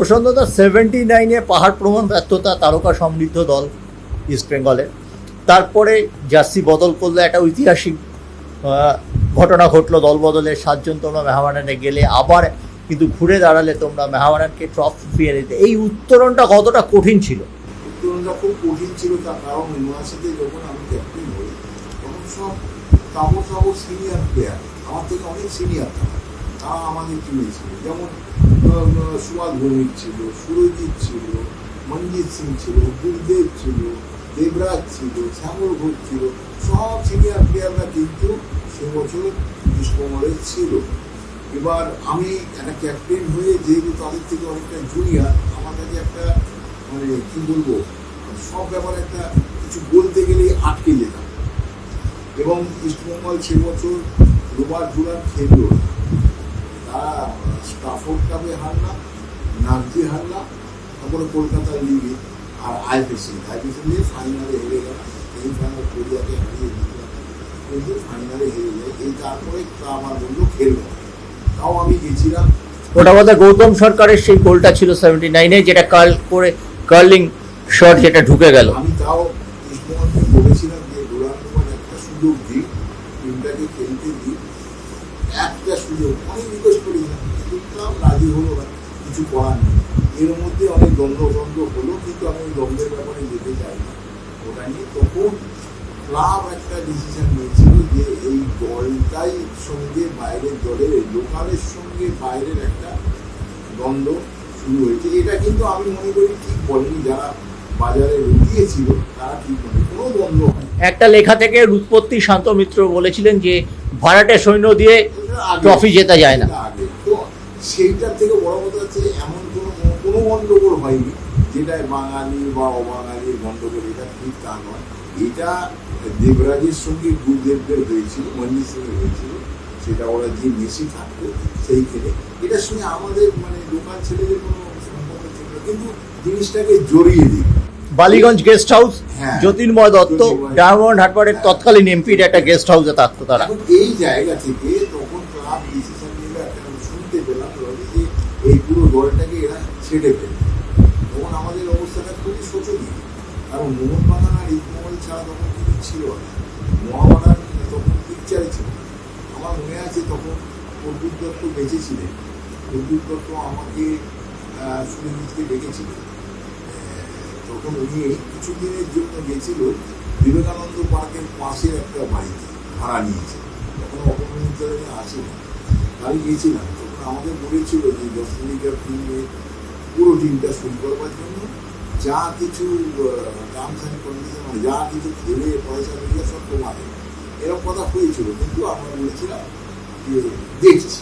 প্রসন্নতা seventy নাইনে পাহাড় প্রমাণ ব্যর্থতা তারকা সমৃদ্ধ দল ইস্ট বেঙ্গলে তারপরে জার্সি বদল করলে একটা ঐতিহাসিক ঘটনা ঘটলো দল বদলের সাতজন তোমরা মেহামানানে গেলে, আবার কিন্তু ঘুরে দাঁড়ালে তোমরা মেহামানানকে ট্রফি ফিরিয়ে দিতে। এই উত্তরণটা কতটা কঠিন ছিল? উত্তরণটা খুব কঠিন ছিল, তার কারণ ইউনিভার্সিটি যখন আমি ক্যাপ্টেন হই, তখন সব প্লেয়ার আমার থেকে অনেক সিনিয়র তারা তারা আমাদের টিমে ছিল যেমন সুভাষ ভৌমিক ছিল, সুরজিৎ ছিল, মনজিৎ সিং ছিল, গুরুদেব ছিল, দেবরাজ ছিল, শ্যামল ঘোষ ছিল, সব সিনিয়র প্লেয়াররা কিন্তু সে বছর কৃষ্ণমলের ছিল। এবার আমি একটা ক্যাপ্টেন হয়ে, যেহেতু তাদের থেকে অনেকটা জুনিয়ার আমার কাছে একটা মানে কি বলব, সব ব্যাপারে একটা কিছু বলতে গেলেই আটকে যেতাম। এবং ইস্টবেঙ্গল সে বছর দুবার জুড়ার খেললো স্টাফোর্ড কাপে হারলাম নাগজি হারলাম তারপরে কলকাতার লিগে আর আইপিসি আইপিসি নিয়ে ফাইনালে হেরে গেলাম এই ফাইনাল কোরিয়াকে হারিয়ে দিলাম কিন্তু ফাইনালে হেরে যায় এই তারপরে আমার খেলব তাও আমি গেছিলাম। ওটা গৌতম সরকারের সেই গোলটা ছিল সেভেন্টি নাইনে যেটা কার্ল করে কার্লিং শট যেটা ঢুকে গেল। আমি তাও বলেছিলাম যে একটা সুযোগ দিই টিমটাকে খেলতে দিই একটা সুযোগ। রাজি হলো না কিছু করার নেই। এর মধ্যে অনেক দ্বন্দ্ব দ্বন্দ্ব হলো কিন্তু আমি ওই দ্বন্দ্বের ব্যাপারে যেতে চাই না। ওটা নিয়ে তখন ক্লাব একটা ডিসিশন নিয়েছিল যে এই দলটাই সঙ্গে বাইরের দলের লোকালের সঙ্গে বাইরের একটা দ্বন্দ্ব শুরু হয়েছে। এটা কিন্তু আমি মনে করি ঠিক বলেনি। যারা বাজারে লুকিয়েছিল তারা ঠিক বলে কোনো দ্বন্দ্ব একটা লেখা থেকে উৎপত্তি শান্ত মিত্র বলেছিলেন যে ভাড়াটে সৈন্য দিয়ে ট্রফি জেতা যায় না। সেইটার থেকে বড় কথা হচ্ছে এমন কোনো কোনো গন্ডগোল হয়নি যেটা বাঙালি বা অবাঙালির গন্ডগোল এটা ঠিক তা নয় এটা দেবরাজের সঙ্গে গুরুদেবদের হয়েছিল মঞ্জিত সঙ্গে হয়েছিল সেটা ওরা যে মেসি থাকতো সেই খেলে এটার সঙ্গে আমাদের মানে লোকাল ছেলেদের কোনো সম্পর্ক ছিল। কিন্তু জিনিসটাকে জড়িয়ে দিই বালিগঞ্জ গেস্ট হাউস হ্যাঁ। জ্যোতির্ময় দত্ত। ডায়মন্ড হাটবারের তৎকালীন এমপির একটা গেস্ট হাউসে থাকতো তারা এই জায়গা থেকে এই পুরো দলটাকে এরা ছেড়ে ফেলে তখন আমাদের অবস্থাটা খুবই শোচনীয়। কারণ মোহনবাগান আর ইকমহল ছাড়া তখন কিছু ছিল না। মহাবাগান তখন পিকচারে ছিল আমার মনে আছে তখন প্রদ্যুৎ দত্ত বেঁচে ছিলেন প্রদ্যুৎ দত্ত আমাকে সুরজিৎকে ডেকেছিলেন তখন উনি কিছুদিনের জন্য গেছিল বিবেকানন্দ পার্কের পাশের একটা বাড়িতে ভাড়া নিয়েছে। তখন অপমিত্রে আসেনি আমি গেছিলাম তখন আমাদের বলেছিল যে দশ দশমিকের টিমে পুরো টিমটা শুরু করবার জন্য যা কিছু টার্মস অ্যান্ড কন্ডিশন মানে যা কিছু খেলে পয়সা মিলিয়ে সব তোমাদের। এরকম কথা হয়েছিল, কিন্তু আমরা বলেছিলাম যে দেখছি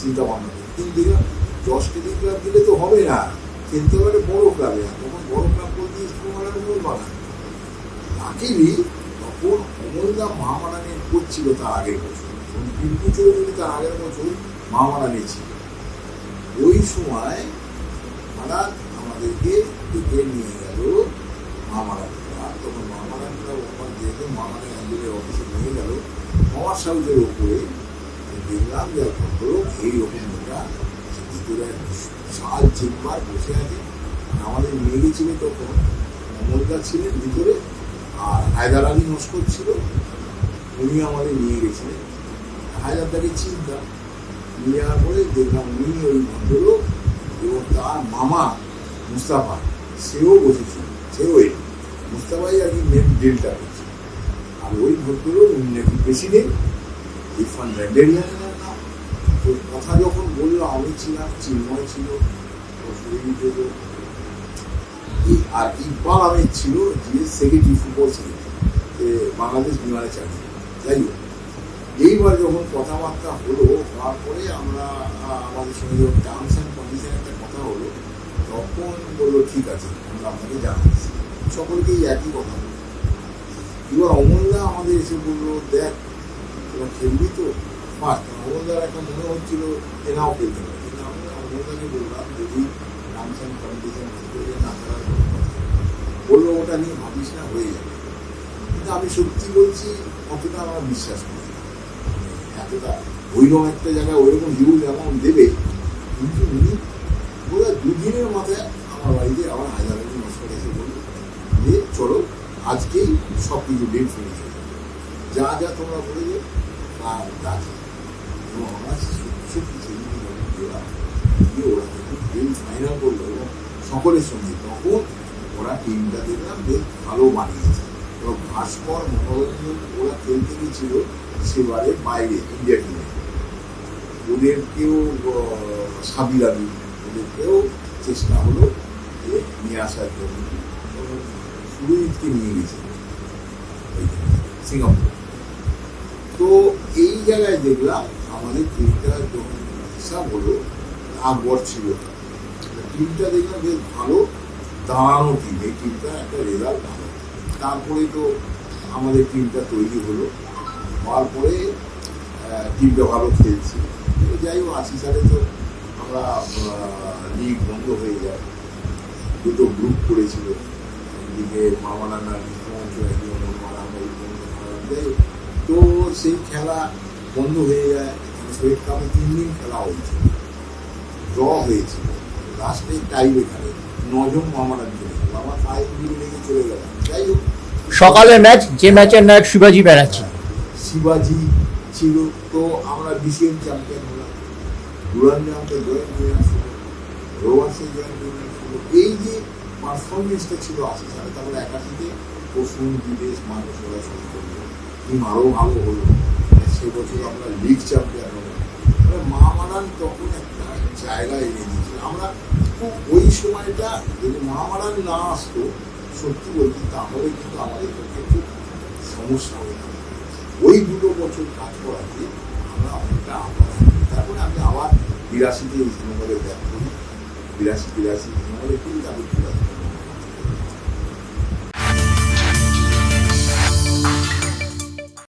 চিন্তা ভাবনা। কিন্তু দেখলাম দশ কেজি ক্লাব দিলে তো হবে না। খেলতে পারে বড় ক্লাবে তখন বড় ক্লাব বলতে ইস্টবেঙ্গলের মূল বাগান লাকিলি তখন অমলদা মহামারানের কোচ ছিল তার আগের বছর। পিন্টু চৌধুরী তার আগের বছর মহামারানে ছিল ওই সময় হঠাৎ আমাদেরকে ডেকে নিয়ে গেল মহামারান ক্লাব তখন মহামারান ওখান যেহেতু মহামারান অঞ্চলের অফিসে নিয়ে গেল মহার সাউজের উপরে দেখলাম যে ভদ্রলোক এইরকম একটা ভিতরে বিশাল চেম্বার বসে আছে। আমাদের নিয়ে গেছিল তখন অমলদা ছিলেন ভিতরে, আর হায়দার আলী নস্কর ছিল। উনি আমাদের নিয়ে গেছিলেন। হায়দারদাকে চিন্তা নিয়ে যাওয়ার পরে দেখলাম উনি ওই ভদ্রলোক এবং তার মামা মুস্তাফা, সেও বসেছিল, সেও এই মুস্তাফাই আর কি মেন ডিলটা করছে। আর ওই ভদ্রলোক উনি নাকি প্রেসিডেন্ট ইরফান রেন্ডেরিয়ানের নাম তো কথা যখন বলল, আমি ছিলাম, চিন্ময় ছিল আর ইকবাল আহমেদ ছিল যে সেক্রেটারি ফুটবল সেক্রেটারি বাংলাদেশ বিমানে চাকরি করে। যাই হোক এইবার যখন কথাবার্তা হলো হওয়ার পরে আমরা আমাদের সঙ্গে যখন টার্মস অ্যান্ড কন্ডিশন একটা কথা হলো, তখন বলল, ঠিক আছে, আমরা আপনাকে জানাচ্ছি। সকলকেই একই কথা বলল। এবার অমলদা আমাদের এসে বলল, দেখ, তোরা খেলবি তো? ফার্স্ট অমলদার একটা মনে হচ্ছিল যে, নাও খেলতে পারে। কিন্তু আমি অমলদাকে বললাম, যদি টার্মস অ্যান্ড কন্ডিশন ভিতরে না করার বলল, ওটা নিয়ে ভাবিস না, হয়ে যাবে। কিন্তু আমি সত্যি বলছি, অতটা আমার বিশ্বাস করি। এতটা ওইরকম একটা জায়গায় ওইরকম হিউজ অ্যামাউন্ট দেবে। কিন্তু উনি বোধ দুদিনের মাথায় আমার বাড়িতে আমার হায়দ্রাবাদি নস্কর এসে বলল, যে চলো, আজকেই সব কিছু ডেট ফিনিশ হয়ে যা যা তোমরা বলেছ আর গাছ এবং আমরা সত্যি সেদিন গেলাম ওরা যখন গেম ফাইনাল করল, এবং সকলের সঙ্গে, তখন ওরা টিমটা দেখলাম, বেশ ভালো বানিয়েছে এবং ভাস্কর মনোরঞ্জন ওরা খেলতে গেছিল সেবারে বাইরে, ইন্ডিয়া টিমে। ওদেরকেও সাবি দাবি ওদেরকেও চেষ্টা হলো যে নিয়ে আসার জন্য। সুরজিৎকে নিয়ে গেছে সিঙ্গাপুর। তো এই জায়গায় দেখলাম আমাদের টিমটা যখন হিসাব হলো, আকবর ছিল। টিমটা দেখলাম বেশ ভালো, দাঁড়ানো টিম এই টিমটা একটা রেজাল্ট ভালো। তারপরে তো আমাদের টিমটা তৈরি হলো। হওয়ার পরে টিমটা ভালো খেলছে। যাই হোক, আশি সালে তো আমরা লিগ বন্ধ হয়ে যায়। দুটো গ্রুপ করেছিল। যাই হোক, তো সেই খেলা বন্ধ হয়ে যায়। শহীদ কাপে তিন দিন খেলা হয়েছিল। ড্র হয়েছিল। লাস্টে টাই এখানে। নজন মামারা দিকে আমার গুলি লেগে চলে গেল যাই হোক সকালের ম্যাচ, যে ম্যাচের নায়ক শিবাজি ব্যানার্জি। শিবাজি ছিল, তো আমরা বিসিএম চ্যাম্পিয়ন হলাম। দুরান্ডামকে জয়েন হয়ে আসলো রোয়ার্সে জয়েন হয়ে আসলো। এই যে পারফরমেন্সটা ছিল আশি সালে, তারপরে একাশিতে পশুন বিদেশ মানুষ ওরা শুরু করল টিম আরও ভালো হলো। সে বছর আমরা লিগ চ্যাম্পিয়ন হলো মহামারান তখন একটা জায়গা এনে দিয়েছিল আমরা ওই সময়টা যদি মহামারান না আসতো সত্যি বলছি তাহলে কিন্তু আমাদের পক্ষে খুব সমস্যা হয়ে যাবে ওই দুটো বছর কাজ করাতে আমরা অনেকটা আবার তারপরে আমি আবার বিরাশিতে ইস্টবেঙ্গলে ব্যাক করি বিরাশি বিরাশি ইস্টবেঙ্গলে করি চুরাশি